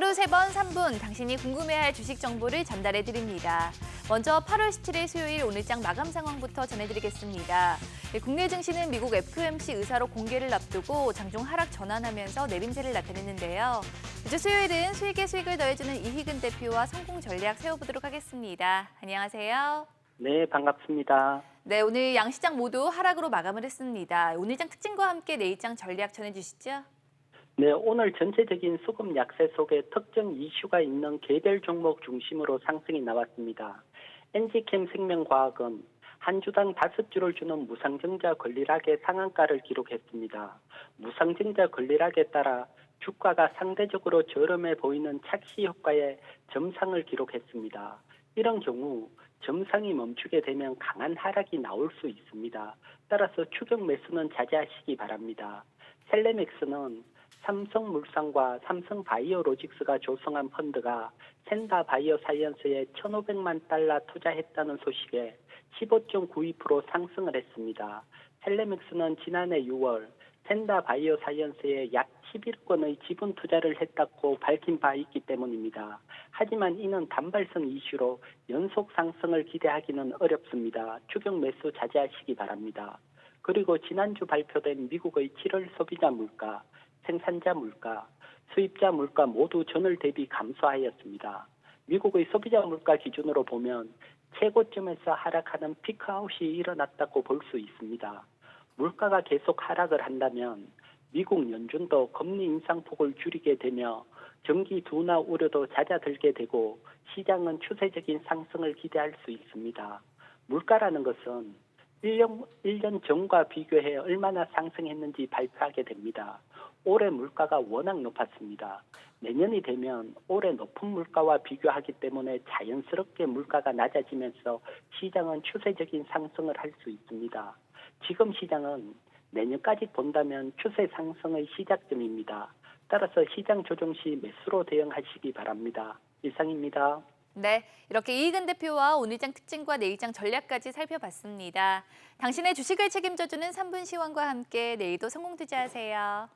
하루 세번 3분 당신이 궁금해할 주식 정보를 전달해 드립니다. 먼저 8월 17일 수요일 오늘장 마감 상황부터 전해드리겠습니다. 네, 국내 증시는 미국 FOMC 의사로 공개를 앞두고 장중 하락 전환하면서 내림세를 나타냈는데요. 이제 수요일은 수익에 수익을 더해주는 이희근 대표와 성공 전략 세워보도록 하겠습니다. 안녕하세요. 네, 반갑습니다. 네, 오늘 양시장 모두 하락으로 마감을 했습니다. 오늘장 특징과 함께 내일장 전략 전해주시죠. 네, 오늘 전체적인 수급 약세 속에 특정 이슈가 있는 개별 종목 중심으로 상승이 나왔습니다. NG캠 생명과학은 한 주당 다섯 주를 주는 무상증자 권리락의 상한가를 기록했습니다. 무상증자 권리락에 따라 주가가 상대적으로 저렴해 보이는 착시 효과의 점상을 기록했습니다. 이런 경우 점상이 멈추게 되면 강한 하락이 나올 수 있습니다. 따라서 추격 매수는 자제하시기 바랍니다. 셀레맥스는 삼성물산과 삼성바이오로직스가 조성한 펀드가 센다 바이오 사이언스에 1,500만 달러 투자했다는 소식에 15.92% 상승을 했습니다. 셀레맥스는 지난해 6월 센다 바이오 사이언스에 약 11억 원의 지분 투자를 했다고 밝힌 바 있기 때문입니다. 하지만 이는 단발성 이슈로 연속 상승을 기대하기는 어렵습니다. 추격 매수 자제하시기 바랍니다. 그리고 지난주 발표된 미국의 7월 소비자 물가, 생산자 물가, 수입자 물가 모두 전월 대비 감소하였습니다. 미국의 소비자 물가 기준으로 보면 최고점에서 하락하는 피크아웃이 일어났다고 볼 수 있습니다. 물가가 계속 하락을 한다면 미국 연준도 금리 인상폭을 줄이게 되며 경기 둔화 우려도 잦아들게 되고 시장은 추세적인 상승을 기대할 수 있습니다. 물가라는 것은 1년, 1년 전과 비교해 얼마나 상승했는지 발표하게 됩니다. 올해 물가가 워낙 높았습니다. 내년이 되면 올해 높은 물가와 비교하기 때문에 자연스럽게 물가가 낮아지면서 시장은 추세적인 상승을 할 수 있습니다. 지금 시장은 내년까지 본다면 추세 상승의 시작점입니다. 따라서 시장 조정 시 매수로 대응하시기 바랍니다. 이상입니다. 네, 이렇게 이희근 대표와 오늘장 특징과 내일장 전략까지 살펴봤습니다. 당신의 주식을 책임져주는 3분 시황과 함께 내일도 성공 투자하세요.